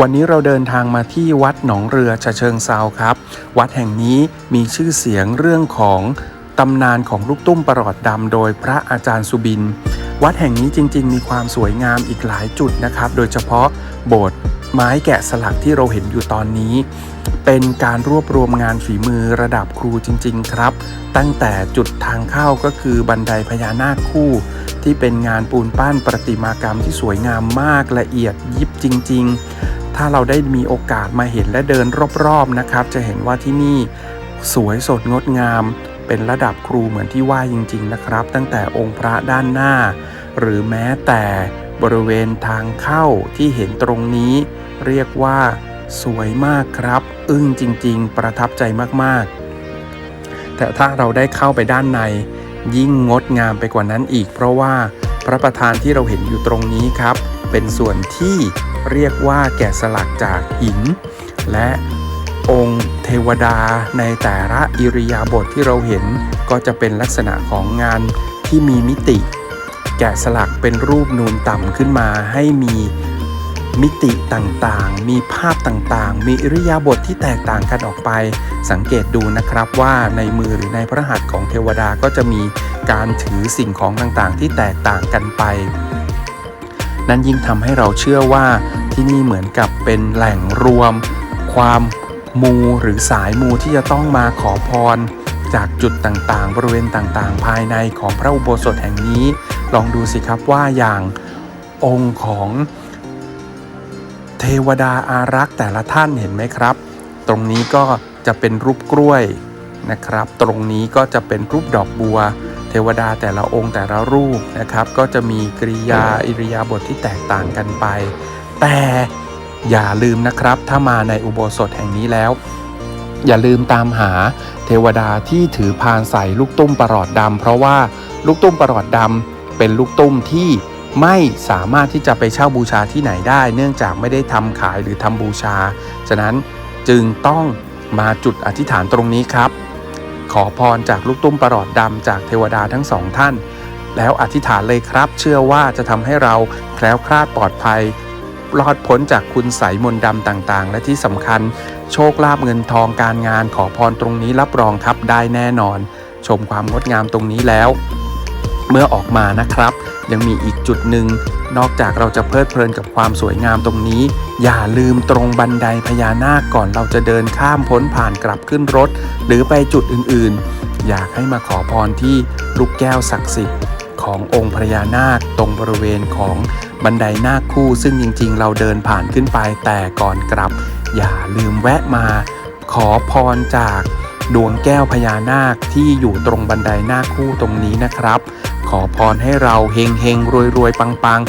วันนี้เราเดินทางมาที่วัดหนองเรือฉะเชิงเซาครับ วัดแห่งนี้มีชื่อเสียงเรื่องของตำนานของลูกตุ้มประหลอดดำโดยพระอาจารย์สุบิน วัดแห่งนี้จริง ๆ มีความสวยงามอีกหลายจุดนะครับ โดยเฉพาะโบสถ์ ไม้แกะสลักที่เราเห็นอยู่ตอนนี้ เป็นการรวบรวมงานฝีมือระดับครูจริง ๆ ครับ ตั้งแต่จุดทางเข้าก็คือบันไดพญานาคคู่ ที่เป็นงานปูนปั้นประติมากรรมที่สวยงามมากละเอียดยิบจริง ๆ ถ้าเราได้มีโอกาสมาเห็นและเดินรอบๆนะครับ จะเห็นว่าที่นี่สวยสดงดงาม เป็นระดับครูเหมือนที่ว่าจริง ๆ นะครับ ตั้งแต่องค์พระด้านหน้า หรือแม้แต่ บริเวณทางเข้าที่เห็นตรงนี้ เรียกว่าสวยมากครับ อึ้งจริง ๆ ประทับใจมากๆ แต่ถ้าเราได้เข้าไปด้านใน ยิ่งงดงามไปกว่านั้นอีก เพราะว่าพระประธานที่เราเห็นอยู่ตรงนี้ครับ เป็นส่วนที่เรียกว่าแกะสลักจากหิน และองค์เทวดาในแต่ละอิริยาบถทที่เราเห็นก็จะเป็นลักษณะของงานที่มีมิติ แกะสลักเป็นรูปนูนต่ำขึ้นมาให้มีมิติต่างๆ มีภาพต่างๆ มีอิริยาบถทที่แตกต่างกันออกไป สังเกตดูนะครับว่าในมือหรือในพระหัตถ์ของเทวดาก็จะมีการถือสิ่งของต่างๆ ที่แตกต่างกันไป นั่นยิ่งทำให้เราเชื่อว่าที่นี่เหมือนกับเป็นแหล่งรวม ความมูหรือสายมูที่จะต้องมาขอพร จากจุดต่างๆ บริเวณต่างๆ ภายในของพระอุโบสถแห่งนี้ ลองดูสิครับว่าอย่างองค์ของเทวดาอารักษ์แต่ละท่านเห็นไหมครับ ตรงนี้ก็จะเป็นรูปกล้วยนะครับ ตรงนี้ก็จะเป็นรูปดอกบัว เทวดาแต่ละองค์แต่ละรูปนะครับ ก็จะมีกริยาอิริยาบถทที่แตกต่างกันไป แต่อย่าลืมนะครับ ถ้ามาในอุโบสถแห่งนี้แล้ว อย่าลืมตามหาเทวดาที่ถือพานใส่ลูกตุ้มประหลอดดำเพราะว่าลูกตุ้มประหลอดดำ เป็นลูกตุ้มที่ไม่สามารถที่จะไปเช่าบูชาที่ไหนได้ เนื่องจากไม่ได้ทำขายหรือทำบูชา ฉะนั้นจึงต้องมาจุดอธิษฐานตรงนี้ครับ ขอพรจากลูกตุ้มประหลอดดำจากเทวดาทั้งสองท่าน แล้วอธิษฐานเลยครับ เชื่อว่าจะทำให้เราแคล้วคลาดปลอดภัยรอดพ้นจากคุณใสยมนต์ดำต่างๆ และที่สำคัญ โชคลาภเงินทองการงานขอพรตรงนี้รับรองครับได้แน่นอน ชมความงดงามตรงนี้แล้ว เมื่อออกมานะครับ ยังมีอีกจุดหนึ่ง นอกจากเราจะเพลิดเพลินกับความสวยงามตรงนี้ อย่าลืมตรงบันไดพญานาคก่อนเราจะเดินข้ามพ้นผ่านกลับขึ้นรถ หรือไปจุดอื่นๆ อยากให้มาขอพรที่ลูกแก้วศักดิ์สิทธิ์ขององค์พญานาคตรงบริเวณของบันไดนาคคู่ ซึ่งจริงๆ เราเดินผ่านขึ้นไปแต่ก่อนกลับ อย่าลืมแวะมา ขอพรจากดวงแก้วพญานาคที่อยู่ตรงบันไดนาคคู่ตรงนี้นะครับ ขอพรให้เราเฮงเฮงรวยรวยปังปัง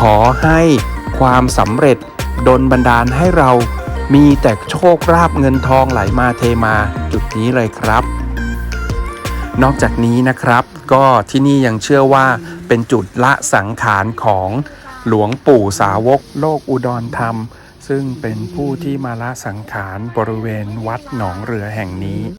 ขอให้ความสำเร็จดลบันดาลให้เรามีแต่โชคราบเงินทองไหลมาเทมาจุดนี้เลยครับ นอกจากนี้นะครับ ก็ที่นี่ยังเชื่อว่าเป็นจุดละสังขารของหลวงปู่สาวกโลกอุดรธรรม ซึ่งเป็นผู้ที่มาละสังขารบริเวณวัดหนองเรือแห่งนี้